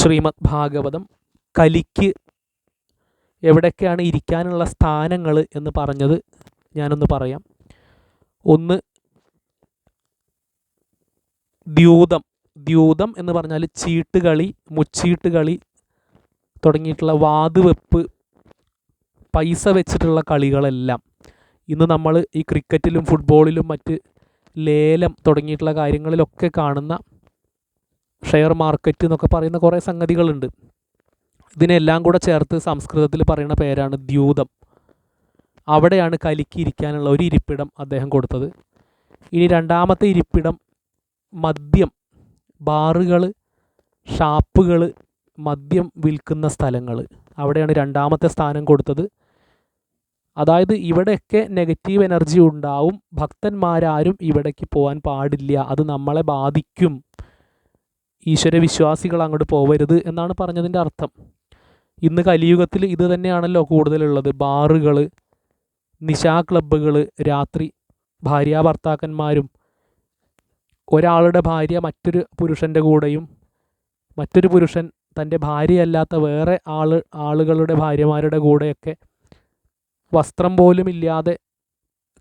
ശ്രീമദ് ഭാഗവതം കലിക്ക് എവിടെയൊക്കെയാണ് ഇരിക്കാനുള്ള സ്ഥാനങ്ങൾ എന്ന് പറഞ്ഞത് ഞാനൊന്ന് പറയാം. ഒന്ന് ദ്യൂതം. ദ്യൂതം എന്ന് പറഞ്ഞാൽ ചീട്ടുകളി മുച്ചീട്ടുകളി തുടങ്ങിയിട്ടുള്ള വാതുവെപ്പ് പൈസ വെച്ചിട്ടുള്ള കളികളെല്ലാം. ഇന്ന് നമ്മൾ ഈ ക്രിക്കറ്റിലും ഫുട്ബോളിലും മറ്റ് ലേലം തുടങ്ങിയിട്ടുള്ള കാര്യങ്ങളിലൊക്കെ കാണുന്ന ഷെയർ മാർക്കറ്റ് എന്നൊക്കെ പറയുന്ന കുറേ സംഗതികളുണ്ട്. ഇതിനെല്ലാം കൂടെ ചേർത്ത് സംസ്കൃതത്തിൽ പറയുന്ന പേരാണ് ദ്യൂതം. അവിടെയാണ് കലിക്ക് ഇരിക്കാനുള്ള ഒരു ഇരിപ്പിടം അദ്ദേഹം കൊടുത്തത്. ഇനി രണ്ടാമത്തെ ഇരിപ്പിടം മദ്യം. ബാറുകൾ ഷാപ്പുകൾ മദ്യം വിൽക്കുന്ന സ്ഥലങ്ങൾ അവിടെയാണ് രണ്ടാമത്തെ സ്ഥാനം കൊടുത്തത്. അതായത് ഇവിടെയൊക്കെ നെഗറ്റീവ് എനർജി ഉണ്ടാവും. ഭക്തന്മാരാരും ഇവിടേക്ക് പോകാൻ പാടില്ല. അത് നമ്മളെ ബാധിക്കും. ഈശ്വര വിശ്വാസികൾ അങ്ങോട്ട് പോവരുത് എന്നാണ് പറഞ്ഞതിന്റെ അർത്ഥം. ഇന്ന് കലിയുഗത്തിൽ ഇത് തന്നെയാണല്ലോ കൂടുതലുള്ളത്. ബാറുകൾ നിശാ ക്ലബ്ബുകൾ രാത്രി ഭാര്യ ഭർത്താക്കന്മാരും ഒരാളുടെ ഭാര്യ മറ്റൊരു പുരുഷന്റെ കൂടെയും മറ്റൊരു പുരുഷൻ തന്റെ ഭാര്യയല്ലാത്ത വേറെ ആൾ ആളുകളുടെ ഭാര്യമാരുടെ കൂടെയൊക്കെ വസ്ത്രം പോലും ഇല്ലാതെ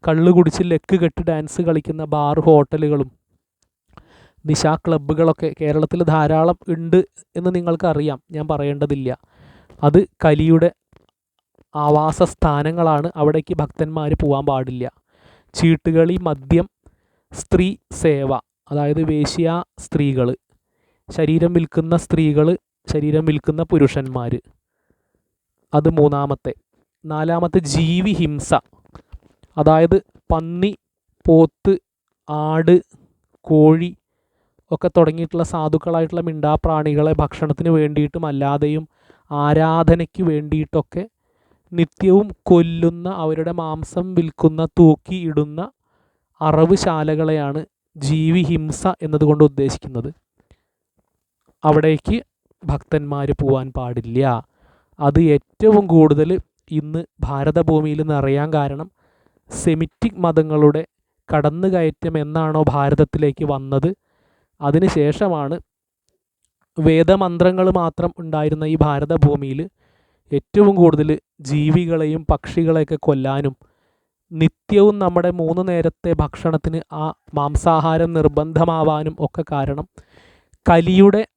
കള്ളു കുടിച്ച് ലെക്ക് കെട്ട് ഡാൻസ് കളിക്കുന്ന ബാർ ഹോട്ടലുകളും നിശാ ക്ലബ്ബുകളൊക്കെ കേരളത്തിൽ ധാരാളം ഉണ്ട് എന്ന് നിങ്ങൾക്കറിയാം. ഞാൻ പറയേണ്ടതില്ല. അത് കലിയുടെ ആവാസ സ്ഥാനങ്ങളാണ് അവിടേക്ക് ഭക്തന്മാർ പോകാൻ പാടില്ല. ചീട്ടുകളി മദ്യം സ്ത്രീ സേവ അതായത് വേശ്യ സ്ത്രീകൾ ശരീരം വിൽക്കുന്ന സ്ത്രീകൾ ശരീരം വിൽക്കുന്ന പുരുഷന്മാർ അത് മൂന്നാമത്തെ. നാലാമത്തെ ജീവി ഹിംസ. അതായത് പന്നി പോത്ത് ആട് കോഴി ഒക്കെ തുടങ്ങിയിട്ടുള്ള സാധുക്കളായിട്ടുള്ള മിണ്ടാപ്രാണികളെ ഭക്ഷണത്തിന് വേണ്ടിയിട്ടും അല്ലാതെയും ആരാധനയ്ക്ക് വേണ്ടിയിട്ടൊക്കെ നിത്യവും കൊല്ലുന്ന അവരുടെ മാംസം വിൽക്കുന്ന തൂക്കി ഇടുന്ന അറവുശാലകളെയാണ് ജീവിഹിംസ എന്നതുകൊണ്ട് ഉദ്ദേശിക്കുന്നത്. അവിടേക്ക് ഭക്തന്മാർ പോവാൻ പാടില്ല. അത് ഏറ്റവും കൂടുതൽ ഇന്ന് ഭാരതഭൂമിയിൽ നിറയാൻ കാരണം സെമിറ്റിക് മതങ്ങളുടെ കടന്നുകയറ്റം എന്നാണോ ഭാരതത്തിലേക്ക് വന്നത്. അതിനുശേഷമാണ് വേദമന്ത്രങ്ങൾ മാത്രം ഉണ്ടായിരുന്ന ഈ ഭാരതഭൂമിയിൽ ഏറ്റവും കൂടുതൽ ജീവികളെയും പക്ഷികളെയൊക്കെ കൊല്ലാനും നിത്യവും നമ്മുടെ മൂന്ന് നേരത്തെ ഭക്ഷണത്തിന് ആ മാംസാഹാരം നിർബന്ധമാവാനും ഒക്കെ കാരണം കലിയുടെ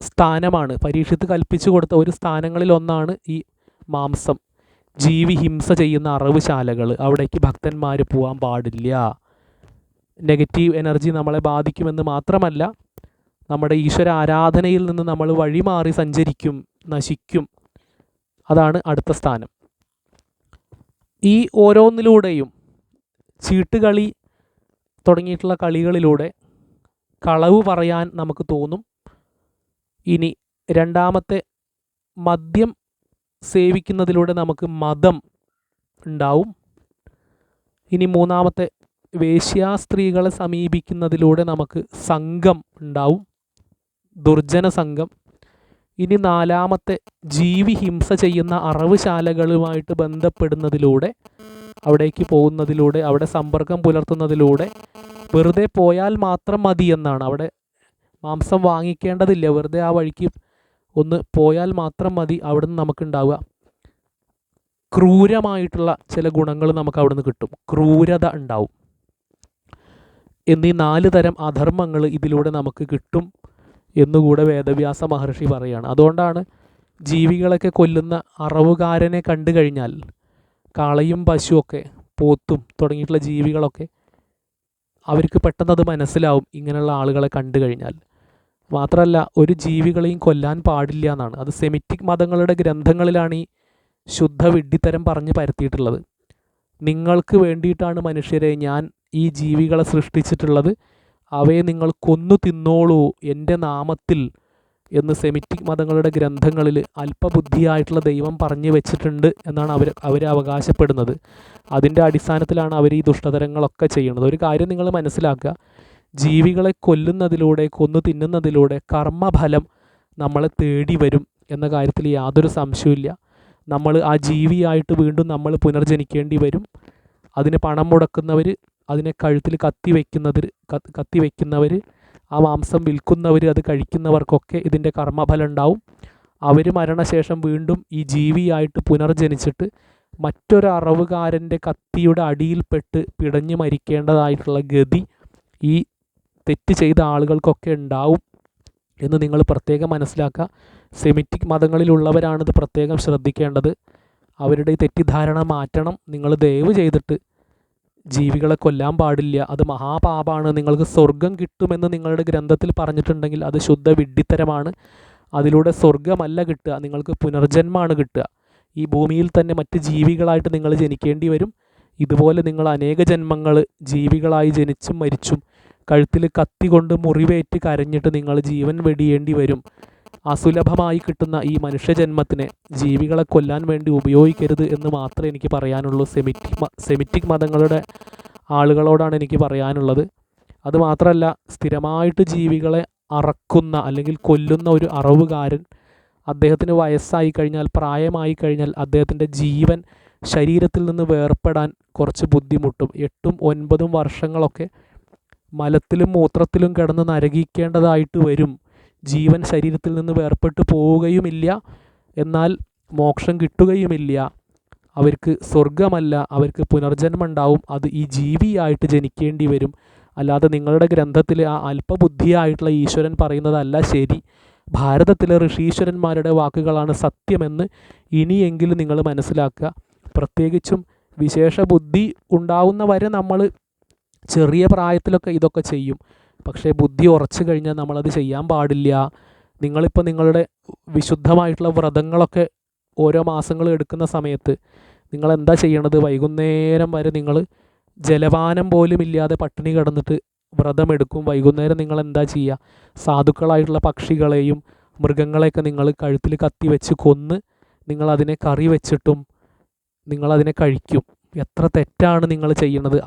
സ്ഥാനമാണ്. പരീക്ഷത്ത് കൽപ്പിച്ചു കൊടുത്ത ഒരു സ്ഥാനങ്ങളിൽ ഒന്നാണ് ഈ മാംസം. ജീവി ഹിംസ ചെയ്യുന്ന അറവുശാലകൾ. അവിടേക്ക് ഭക്തന്മാർ പോകാൻ പാടില്ല. നെഗറ്റീവ് എനർജി നമ്മളെ ബാധിക്കുമെന്ന് മാത്രമല്ല നമ്മുടെ ഈശ്വര ആരാധനയിൽ നിന്ന് നമ്മൾ വഴിമാറി സഞ്ചരിക്കും നശിക്കും. അതാണ് അടുത്ത സ്ഥാനം. ഈ ഓരോന്നിലൂടെയും ചീട്ടുകളി തുടങ്ങിയിട്ടുള്ള കളികളിലൂടെ കളവ് പറയാൻ നമുക്ക് തോന്നും. ഇനി രണ്ടാമത്തെ മദ്യം സേവിക്കുന്നതിലൂടെ നമുക്ക് മതം ഉണ്ടാവും. ഇനി മൂന്നാമത്തെ വേശ്യാ സ്ത്രീകളെ സമീപിക്കുന്നതിലൂടെ നമുക്ക് സംഘം ഉണ്ടാവും. ദുർജന സംഘം. ഇനി നാലാമത്തെ ജീവി ഹിംസ ചെയ്യുന്ന അറവുശാലകളുമായിട്ട് ബന്ധപ്പെടുന്നതിലൂടെ അവിടേക്ക് പോകുന്നതിലൂടെ അവിടെ സമ്പർക്കം പുലർത്തുന്നതിലൂടെ വെറുതെ പോയാൽ മാത്രം മതി എന്നാണ്. അവിടെ മാംസം വാങ്ങിക്കേണ്ടതില്ല. വെറുതെ ആ വഴിക്ക് ഒന്ന് പോയാൽ മാത്രം മതി അവിടുന്ന് നമുക്കുണ്ടാവുക. ക്രൂരമായിട്ടുള്ള ചില ഗുണങ്ങൾ നമുക്ക് അവിടുന്ന് കിട്ടും. ക്രൂരത ഉണ്ടാവും. എന്നീ നാല് തരം അധർമ്മങ്ങൾ ഇതിലൂടെ നമുക്ക് കിട്ടും എന്നുകൂടെ വേദവ്യാസ മഹർഷി പറയുകയാണ് അതുകൊണ്ടാണ് ജീവികളൊക്കെ കൊല്ലുന്ന അറവുകാരനെ കണ്ടു കഴിഞ്ഞാൽ കാളയും പശുവൊക്കെ പോത്തും തുടങ്ങിയിട്ടുള്ള ജീവികളൊക്കെ അവർക്ക് പെട്ടെന്ന് അത് മനസ്സിലാവും ഇങ്ങനെയുള്ള ആളുകളെ കണ്ടു കഴിഞ്ഞാൽ. മാത്രമല്ല ഒരു ജീവികളെയും കൊല്ലാൻ പാടില്ല എന്നാണ്. അത് സെമിറ്റിക് മതങ്ങളുടെ ഗ്രന്ഥങ്ങളിലാണ് ഈ ശുദ്ധ വിഡ്ഢിത്തരം പറഞ്ഞ് പരത്തിയിട്ടുള്ളത്. നിങ്ങൾക്ക് വേണ്ടിയിട്ടാണ് മനുഷ്യരെ ഞാൻ ഈ ജീവികളെ സൃഷ്ടിച്ചിട്ടുള്ളത് അവയെ നിങ്ങൾ കൊന്നു തിന്നോളൂ എന്റെ നാമത്തിൽ എന്ന് സെമിറ്റിക് മതങ്ങളുടെ ഗ്രന്ഥങ്ങളിൽ അല്പബുദ്ധിയായിട്ടുള്ള ദൈവം പറഞ്ഞു വെച്ചിട്ടുണ്ട് എന്നാണ് അവർ അവർ അവകാശപ്പെടുന്നത്. അതിന്റെ അടിസ്ഥാനത്തിലാണ് അവർ ഈ ദുഷ്ടതരങ്ങളൊക്കെ ചെയ്യുന്നത്. ഒരു കാര്യം നിങ്ങൾ മനസ്സിലാക്കുക. ജീവികളെ കൊല്ലുന്നതിലൂടെ കൊന്നു തിന്നുന്നതിലൂടെ കർമ്മഫലം നമ്മളെ തേടി വരും എന്ന കാര്യത്തിൽ യാതൊരു സംശയമില്ല നമ്മൾ ആ ജീവിയായിട്ട് വീണ്ടും നമ്മൾ പുനർജനിക്കേണ്ടി വരും. അതിന് പണം മുടക്കുന്നവർ അതിനെ കഴുത്തിൽ കത്തി വയ്ക്കുന്നത് കത്തി വയ്ക്കുന്നവർ ആ മാംസം വിൽക്കുന്നവർ അത് കഴിക്കുന്നവർക്കൊക്കെ ഇതിന്റെ കർമ്മഫലം ഉണ്ടാവും അവർ മരണശേഷം വീണ്ടും ഈ ജീവിയായിട്ട് പുനർജനിച്ചിട്ട് മറ്റൊരു അറവുകാരന്റെ കത്തിയുടെ അടിയിൽപ്പെട്ട് പിടഞ്ഞു മരിക്കേണ്ടതായിട്ടുള്ള ഗതി ഈ തെറ്റ് ചെയ്ത ആളുകൾക്കൊക്കെ ഉണ്ടാവും എന്ന് നിങ്ങൾ പ്രത്യേകം മനസ്സിലാക്കുക. സെമിറ്റിക് മതങ്ങളിലുള്ളവരാണിത് പ്രത്യേകം ശ്രദ്ധിക്കേണ്ടത്. അവരുടെ തെറ്റിദ്ധാരണ മാറ്റണം. നിങ്ങൾ ദയവ് ചെയ്തിട്ട് ജീവികളെ കൊല്ലാൻ പാടില്ല. അത് മഹാപാപമാണ്. നിങ്ങൾക്ക് സ്വർഗം കിട്ടുമെന്ന് നിങ്ങളുടെ ഗ്രന്ഥത്തിൽ പറഞ്ഞിട്ടുണ്ടെങ്കിൽ അത് ശുദ്ധ വിഡ്ഢിത്തരമാണ്. അതിലൂടെ സ്വർഗമല്ല കിട്ടുക. നിങ്ങൾക്ക് പുനർജന്മമാണ് കിട്ടുക. ഈ ഭൂമിയിൽ തന്നെ മറ്റ് ജീവികളായിട്ട് നിങ്ങൾ ജനിക്കേണ്ടി വരും. ഇതുപോലെ നിങ്ങൾ അനേക ജന്മങ്ങൾ ജീവികളായി ജനിച്ചും മരിച്ചും കഴുത്തിൽ കത്തി കൊണ്ട് മുറിവേറ്റ് കരഞ്ഞിട്ട് നിങ്ങൾ ജീവൻ വെടിയേണ്ടി വരും. അസുലഭമായി കിട്ടുന്ന ഈ മനുഷ്യജന്മത്തിനെ ജീവികളെ കൊല്ലാൻ വേണ്ടി ഉപയോഗിക്കരുത് എന്ന് മാത്രമേ എനിക്ക് പറയാനുള്ളൂ. സെമിറ്റിക് സെമിറ്റിക് മതങ്ങളുടെ ആളുകളോടാണ് എനിക്ക് പറയാനുള്ളത്. അതുമാത്രമല്ല സ്ഥിരമായിട്ട് ജീവികളെ അറക്കുന്ന അല്ലെങ്കിൽ കൊല്ലുന്ന ഒരു അറവുകാരൻ അദ്ദേഹത്തിന് വയസ്സായി കഴിഞ്ഞാൽ പ്രായമായി കഴിഞ്ഞാൽ അദ്ദേഹത്തിന്റെ ജീവൻ ശരീരത്തിൽ നിന്ന് വേർപ്പെടാൻ കുറച്ച് ബുദ്ധിമുട്ടും. എട്ടും ഒൻപതും വർഷങ്ങളൊക്കെ മലത്തിലും മൂത്രത്തിലും കിടന്ന് നരകിക്കേണ്ടതായിട്ട് വരും. ജീവൻ ശരീരത്തിൽ നിന്ന് വേർപ്പെട്ടു പോവുകയുമില്ല. എന്നാൽ മോക്ഷം കിട്ടുകയുമില്ല. അവർക്ക് സ്വർഗമല്ല അവർക്ക് പുനർജന്മം ഉണ്ടാവും അത് ഈ ജീവിയായിട്ട് ജനിക്കേണ്ടി വരും. അല്ലാതെ നിങ്ങളുടെ ഗ്രന്ഥത്തിൽ ആ അല്പബുദ്ധിയായിട്ടുള്ള ഈശ്വരൻ പറയുന്നതല്ല ശരി. ഭാരതത്തിലെ ഋഷീശ്വരന്മാരുടെ വാക്കുകളാണ് സത്യമെന്ന് ഇനിയെങ്കിലും നിങ്ങൾ മനസ്സിലാക്കുക. പ്രത്യേകിച്ചും വിശേഷ ബുദ്ധി ഉണ്ടാവുന്നവരെ നമ്മൾ ചെറിയ പ്രായത്തിലൊക്കെ ഇതൊക്കെ ചെയ്യും. പക്ഷേ ബുദ്ധി ഉറച്ചു കഴിഞ്ഞാൽ നമ്മളത് ചെയ്യാൻ പാടില്ല. നിങ്ങളിപ്പോൾ നിങ്ങളുടെ വിശുദ്ധമായിട്ടുള്ള വ്രതങ്ങളൊക്കെ ഓരോ മാസങ്ങൾ എടുക്കുന്ന സമയത്ത് നിങ്ങൾ എന്താ ചെയ്യണത്? വൈകുന്നേരം വരെ നിങ്ങൾ ജലപാനം പോലും ഇല്ലാതെ പട്ടിണി കിടന്നിട്ട് വ്രതമെടുക്കും വൈകുന്നേരം നിങ്ങൾ എന്താ ചെയ്യുക സാധുക്കളായിട്ടുള്ള പക്ഷികളെയും മൃഗങ്ങളെയൊക്കെ നിങ്ങൾ കഴുത്തിൽ കത്തി വെച്ച് കൊന്ന് നിങ്ങളതിനെ കറി വെച്ചിട്ടും നിങ്ങളതിനെ കഴിക്കും. എത്ര തെറ്റാണ് നിങ്ങൾ ചെയ്യുന്നത്